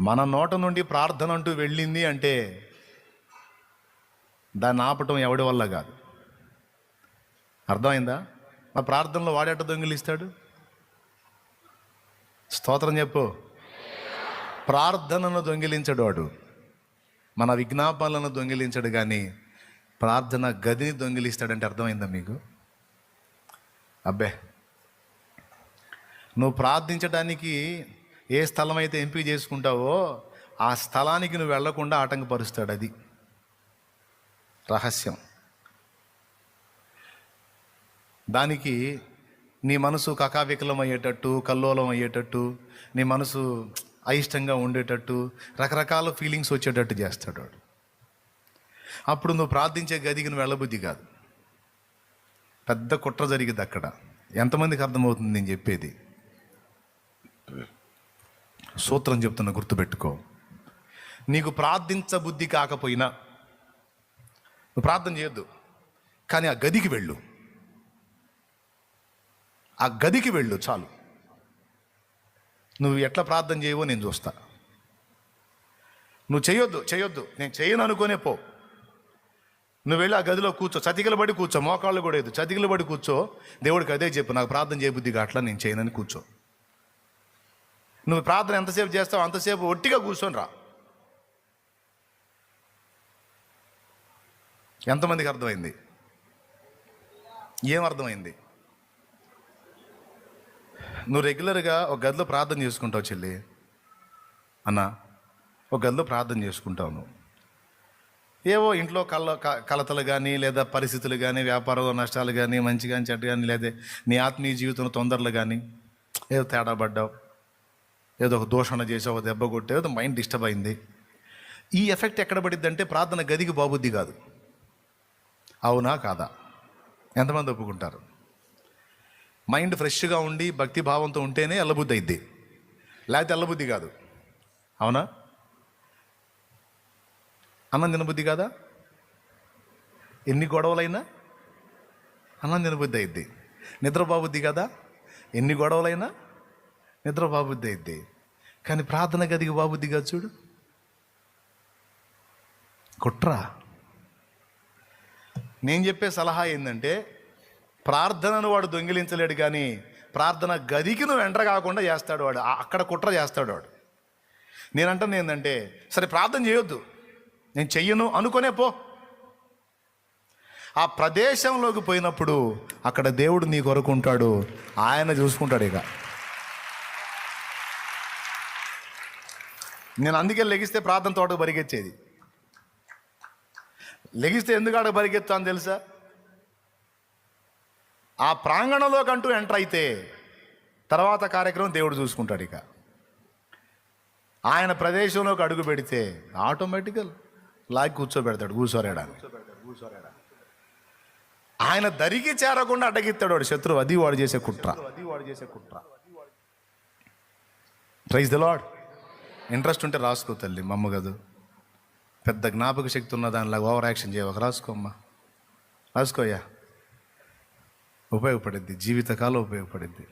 మన నోట నుండి ప్రార్థన అంటూ వెళ్ళింది అంటే దాన్ని ఆపటం ఎవడి వల్ల కాదు. అర్థమైందా? మా ప్రార్థనలో వాడేట దొంగిలిస్తాడు స్తోత్రం చెప్పు. ప్రార్థనను దొంగిలించడు వాడు. మన విజ్ఞాపనలను దొంగిలించడు కానీ ప్రార్థన గదిని దొంగిలిస్తాడంటే అర్థమైందా మీకు? అబ్బే నువ్వు ప్రార్థించడానికి ఏ స్థలం అయితే ఎంపిక చేసుకుంటావో ఆ స్థలానికి నువ్వు వెళ్ళకుండా ఆటంకపరుస్తాడు అది. రహస్యం. దానికి నీ మనసు కకావికలం అయ్యేటట్టు కల్లోలం అయ్యేటట్టు నీ మనసు అయిష్టంగా ఉండేటట్టు రకరకాల ఫీలింగ్స్ వచ్చేటట్టు చేస్తాడు వాడు. అప్పుడు నువ్వు ప్రార్థించే గదికి నువ్వు వెళ్ళబుద్ధి కాదు. పెద్ద కుట్ర జరిగింది అక్కడ ఎంతమందికి అర్థమవుతుంది నేను చెప్పేది? సూత్రం చెప్తున్న గుర్తుపెట్టుకో. నీకు ప్రార్థించ బుద్ధి కాకపోయినా నువ్వు ప్రార్థన చేయొద్దు. కానీ ఆ గదికి వెళ్ళు. ఆ గదికి వెళ్ళు చాలు. నువ్వు ఎట్లా ప్రార్థన చేయవో నేను చూస్తా. నువ్వు చేయొద్దు చేయొద్దు. నేను చేయను అనుకోనే పో. నువ్వు వెళ్ళి ఆ గదిలో కూర్చో. చతికిల పడి కూర్చో. మోకాళ్ళు కూడా లేదు చతికిల పడి కూర్చో. దేవుడికి అదే చెప్పు నాకు ప్రార్థన చేయబుద్ధి అట్లా నేను చేయనని కూర్చో. నువ్వు ప్రార్థన ఎంతసేపు చేస్తావు అంతసేపు ఒట్టిగా కూర్చొని రా. ఎంతమందికి అర్థమైంది? ఏం అర్థమైంది? నువ్వు రెగ్యులర్గా ఒక గదిలో ప్రార్థన చేసుకుంటావు చెల్లి. అన్న ఒక గదిలో ప్రార్థన చేసుకుంటావు నువ్వు. ఏవో ఇంట్లో కళ్ళ క- కలతలు కానీ లేదా పరిస్థితులు కానీ వ్యాపారంలో నష్టాలు కానీ మంచి కానీ చెడ్డ కానీ లేదా నీ ఆత్మీయ జీవితంలో తొందరలు కానీ ఏదో తేడా పడ్డావు. ఏదో ఒక దూషణ చేసి ఒక దెబ్బ కొట్టేదో మైండ్ డిస్టర్బ్ అయింది. ఈ ఎఫెక్ట్ ఎక్కడ పడిద్దంటే ప్రార్థన గదికి బాబుద్ది కాదు. అవునా కాదా? ఎంతమంది ఒప్పుకుంటారు? మైండ్ ఫ్రెష్గా ఉండి భక్తి భావంతో ఉంటేనే ఎల్లబుద్ధి అయింది లేకపోతే ఎల్లబుద్ధి కాదు. అవునా? అన్నం తినబుద్ధి కాదా? ఎన్ని గొడవలైనా అన్నం తినబుద్ధి అయింది నిద్ర బాబుద్ది కదా? ఎన్ని గొడవలైనా నిద్ర బాబుద్ది అయింది కానీ ప్రార్థన గదికి బాబుద్దిగా చూడు. కుట్రా. నేను చెప్పే సలహా ఏంటంటే ప్రార్థనను వాడు దొంగిలించలేడు కానీ ప్రార్థన గదికి నువ్వు ఎంటర్ కాకుండా చేస్తాడు వాడు. అక్కడ కుట్ర చేస్తాడు వాడు. నేనంటాను ఏంటంటే సరే ప్రార్థన చేయొద్దు. నేను చెయ్యను అనుకునే పో. ఆ ప్రదేశంలోకి పోయినప్పుడు అక్కడ దేవుడు నీ కొరకు ఉంటాడు. ఆయన చూసుకుంటాడు ఇక. నేను అందుకే లెగిస్తే ప్రార్థన తోటకు పరిగెచ్చేది. లెగిస్తే ఎందుకు ఆడ పరిగెత్తాను తెలుసా? ఆ ప్రాంగణంలోకి అంటూ ఎంటర్ అయితే తర్వాత కార్యక్రమం దేవుడు చూసుకుంటాడు ఇక. ఆయన ప్రదేశంలోకి అడుగు పెడితే ఆటోమేటికల్ లాగి కూర్చోబెడతాడు కూర్చోరేడా ఆయన దరికి చేరకుండా అడ్డగిస్తాడు వాడు శత్రువు అది వాడు చేసే కుట్ర. అది వాడు చేసే కుట్ర. ప్రైజ్ ద లాడ్ ఇంట్రెస్ట్ ఉంటే రాసుకో తల్లి మా అమ్మ కాదు. పెద్ద జ్ఞాపక శక్తి ఉన్న దానిలాగా ఓవర్ యాక్షన్ చేయవక రాసుకోమ్మా రాసుకోయ్యా ఉపయోగపడిద్ది జీవితకాలం ఉపయోగపడిద్ది.